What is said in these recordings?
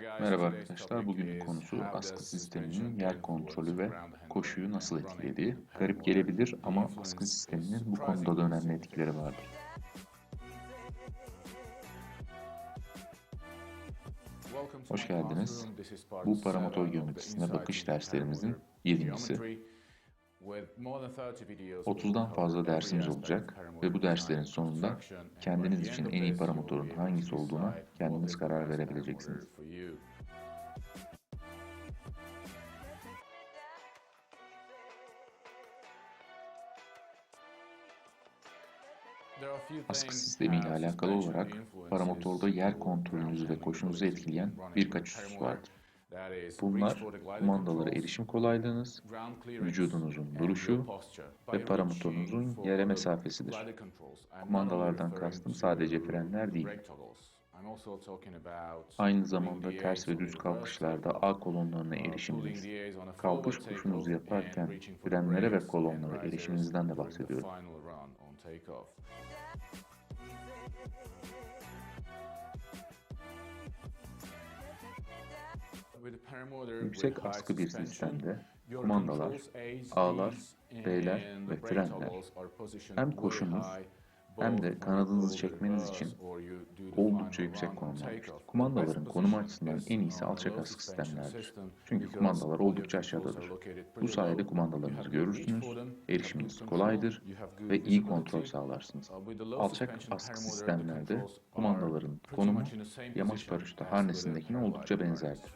Merhaba arkadaşlar, bugünün konusu askı sisteminin yer kontrolü ve koşuyu nasıl etkilediği. Garip gelebilir ama askı sisteminin bu konuda da önemli etkileri vardır. Hoş geldiniz. Bu paramotor geometrisine bakış derslerimizin yedincisi. 30'dan fazla dersimiz olacak ve bu derslerin sonunda kendiniz için en iyi paramotorun hangisi olduğuna kendiniz karar verebileceksiniz. Askı sistemi ile alakalı olarak paramotorda yer kontrolünüzü ve koşunuzu etkileyen birkaç husus vardır. Bunlar kumandalara erişim kolaylığınız, vücudunuzun duruşu ve paramotorunuzun yere mesafesidir. Kumandalardan kastım sadece frenler değil. Aynı zamanda ters ve düz kalkışlarda A kolonlarına erişiminiz, kalkış koşunuzu yaparken frenlere ve kolonlara erişiminizden de bahsediyorum. Yüksek askı bir sistemde kumandalar, A'lar, B'ler ve frenler hem koşunuz hem de kanadınızı çekmeniz için oldukça yüksek konumdadır. Kumandaların konum açısından en iyisi alçak askı sistemlerdir. Çünkü kumandalar oldukça aşağıdadır. Bu sayede kumandalarınızı görürsünüz, erişiminiz kolaydır ve iyi kontrol sağlarsınız. Alçak askı sistemlerde kumandaların konumu yamaç paraşütü harnesindekine oldukça benzerdir.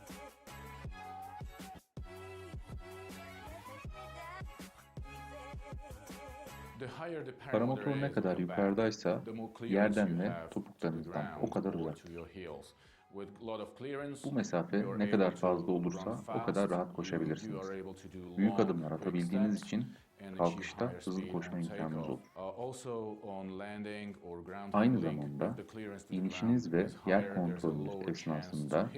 Paramotor ne kadar yukarıdaysa yerden ve topuklarınızdan o kadar uzaktır. Bu mesafe ne kadar fazla olursa o kadar rahat koşabilirsiniz. Büyük adımlar atabildiğiniz için kalkışta hızlı koşma imkanınız olur. Aynı zamanda inişiniz ve yer kontrolünüz esnasında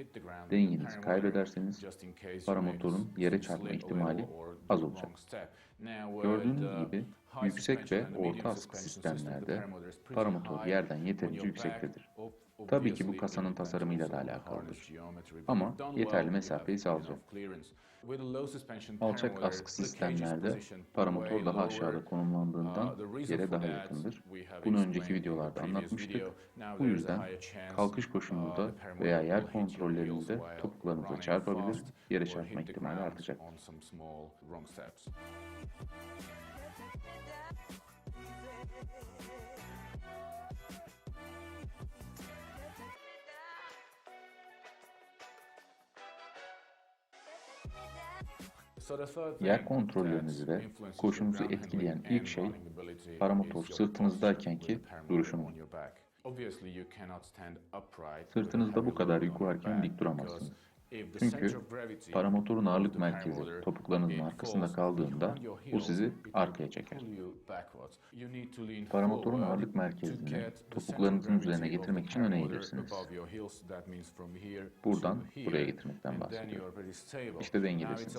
dengenizi kaybederseniz paramotorun yere çarpma ihtimali az olacak. Gördüğünüz gibi yüksek ve orta askı sistemlerde paramotor yerden yeterince yüksektedir. Tabii ki bu kasanın tasarımıyla da alakalıdır. Ama yeterli mesafeyi sağlayacak. Alçak askı sistemlerde paramotor daha aşağıda konumlandığından yere daha yakındır. Bunu önceki videolarda anlatmıştık. Bu yüzden kalkış koşumunda veya yer kontrollerinde topuklarınıza çarpabilir, yere çarpma ihtimali artacaktır. Yer kontrollerinizi ve koşunuzu etkileyen ilk şey paramotor sırtınızdaykenki duruşunuz. Sırtınızda bu kadar yük varken dik duramazsınız. Çünkü paramotorun ağırlık merkezi topuklarınızın arkasında kaldığında bu sizi arkaya çeker. Paramotorun ağırlık merkezini topuklarınızın üzerine getirmek için öne eğilirsiniz. Buradan buraya getirmekten bahsediyorum. İşte dengedesiniz.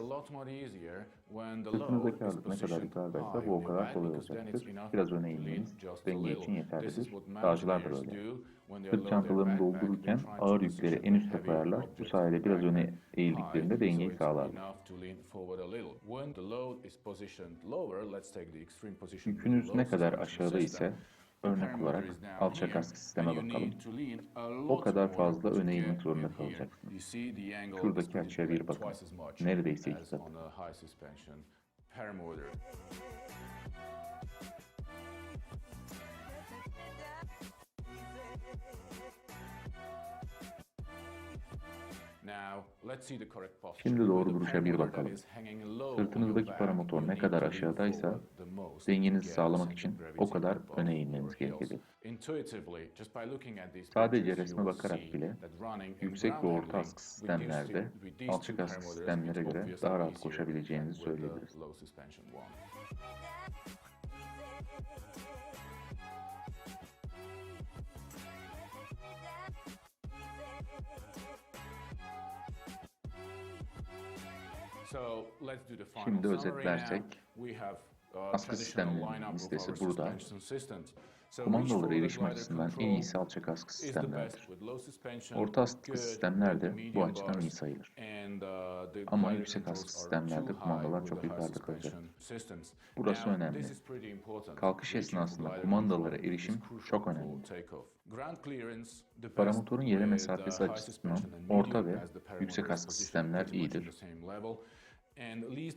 Ağırlık ne kadar yukarıdaysa bu o kadar kolay olacaktır. Biraz öne eğilmeniz denge için yeterlidir. Dağcılar da böyle. Sırt çantalarını doldururken ağır yükleri en üste koyarlar. Bu sayede biraz öne eğildiklerinde dengeyi sağlarlar. Yükünüz ne kadar aşağıda ise örnek olarak alçak askı sisteme bakalım. O kadar fazla öne eğilmek zorunda kalacaksınız. Şuradaki açıya bir bakın. Neredeyse iki katı. Şimdi doğru duruşa bir bakalım. Sırtınızdaki paramotor ne kadar aşağıdaysa dengenizi sağlamak için o kadar öne eğilmeniz gerekecek. Sadece resme bakarak bile yüksek ve orta askı sistemlerde alçak askı sistemlere göre daha rahat koşabileceğinizi söyleyebiliriz. Şimdi özetlersek, Askı sistemlerinin listesi burada. Kumandalara erişim açısından en iyisi alçak askı sistemlerdir. Orta askı sistemler de bu açıdan iyi sayılır. Ama yüksek askı sistemlerde kumandalar çok yukarıda kalacaktır. Burası önemli. Kalkış esnasında kumandalara erişim çok önemli. Paramotorun yere mesafesi açısından orta ve yüksek askı sistemler iyidir.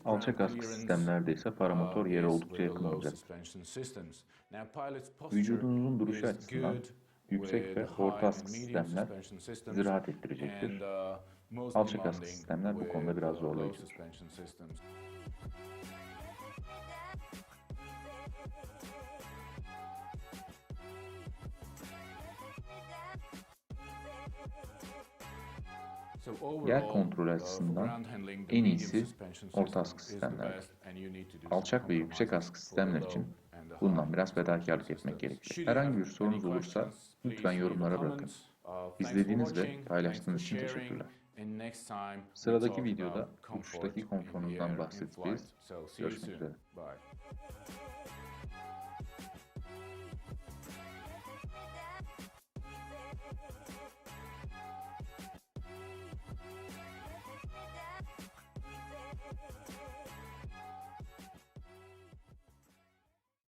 Alçak askı sistemlerde ise paramotor yere oldukça yakın olacaktır. Vücudunuzun duruşu açısından yüksek ve orta askı sistemler sizi rahat ettirecektir. Alçak askı sistemler bu konuda biraz zorlayıcıdır. Yer kontrolü açısından en iyisi orta askı sistemlerdir. Alçak ve yüksek askı sistemler için bundan biraz fedakarlık etmek gerekir. Herhangi bir sorunuz olursa lütfen yorumlara bırakın. İzlediğiniz ve paylaştığınız için teşekkürler. Sıradaki videoda uçuştaki konforunuzdan bahsedeceğiz. Görüşmek üzere.